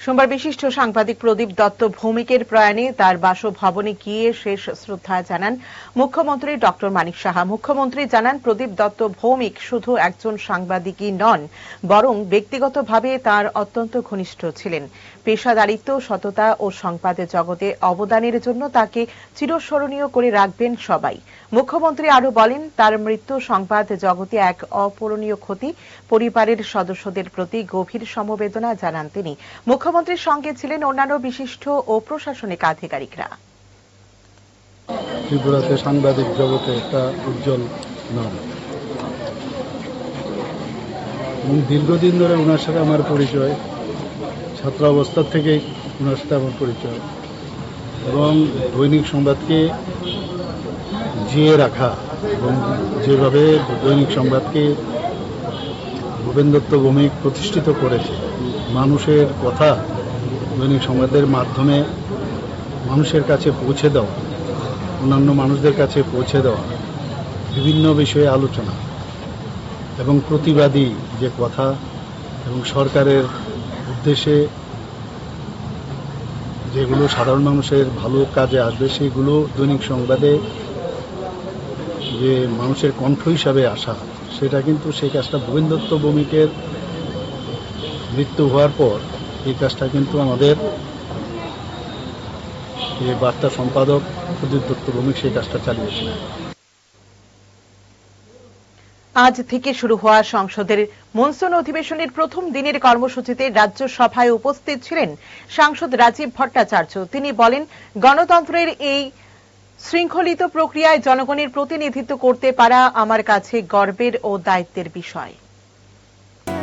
সোমবার বিশিষ্ট সাংবাদিক প্রদীপ দত্ত ভৌমিকের প্রয়াণে তার বাসভবনে গিয়ে শেষ শ্রদ্ধা জানান মুখ্যমন্ত্রী ডক্টর মানিক সাহা। মুখ্যমন্ত্রী জানান, প্রদীপ দত্ত ভৌমিক শুধু একজন সাংবাদিকই নন, বরং ব্যক্তিগতভাবে তার অত্যন্ত ঘনিষ্ঠ ছিলেন। পেশাদারিত্ব, সততা ও সংবাদের জগতে অবদানের জন্য তাকে চিরস্মরণীয় করে রাখবেন সবাই। মুখ্যমন্ত্রী আরও বলেন, তার মৃত্যু সংবাদ জগতে এক অপূরণীয় ক্ষতি। পরিবারের সদস্যদের প্রতি গভীর সমবেদনা জানান তিনি। মুখ্যমন্ত্রীর সঙ্গে ছিলেন অন্যান্য বিশিষ্ট ও প্রশাসনিক আধিকারিকরা। ত্রিপুরাতে সাংবাদিক জগতে একটা উজ্জ্বল নাম। দীর্ঘদিন ধরে ওনার সাথে আমার পরিচয়, ছাত্র অবস্থা থেকেই ওনার সাথে আমার পরিচয়। এবং দৈনিক সংবাদকে জিয়ে রাখা এবং যেভাবে দৈনিক সংবাদকে ভূপেন দত্ত ভৌমিক প্রতিষ্ঠিত করেছে মানুষের কথা দৈনিক সংবাদের মাধ্যমে মানুষের কাছে পৌঁছে দেওয়া, অন্যান্য মানুষদের কাছে পৌঁছে দেওয়া বিভিন্ন বিষয়ে আলোচনা এবং প্রতিবাদী যে কথা এবং সরকারের উদ্দেশ্যে যেগুলো সাধারণ মানুষের ভালো কাজে আসবে সেগুলো দৈনিক সংবাদে যে মানুষের কণ্ঠ হিসাবে আসা, সেটা কিন্তু সেই কাজটা ভূপেন দত্ত ভৌমিকের মৃত্যু হওয়ার পর এই কাজটা কিন্তু আমাদের যে বার্তা সম্পাদক প্রদীপ দত্ত ভৌমিক সেই কাজটা চালিয়েছিলেন আজ থেকে শুরু হওয়া সংসদের মনসুন অধিবেশনের প্রথম দিনের কর্মসূচিতে রাজ্যসভায় উপস্থিত ছিলেন সাংসদ রাজীব ভট্টাচার্য। তিনি বলেন, গণতন্ত্রের এই শৃঙ্খলিত প্রক্রিয়ায় জনগণের প্রতিনিধিত্ব করতে পারা আমার কাছে গর্বের ও দায়িত্বের বিষয়।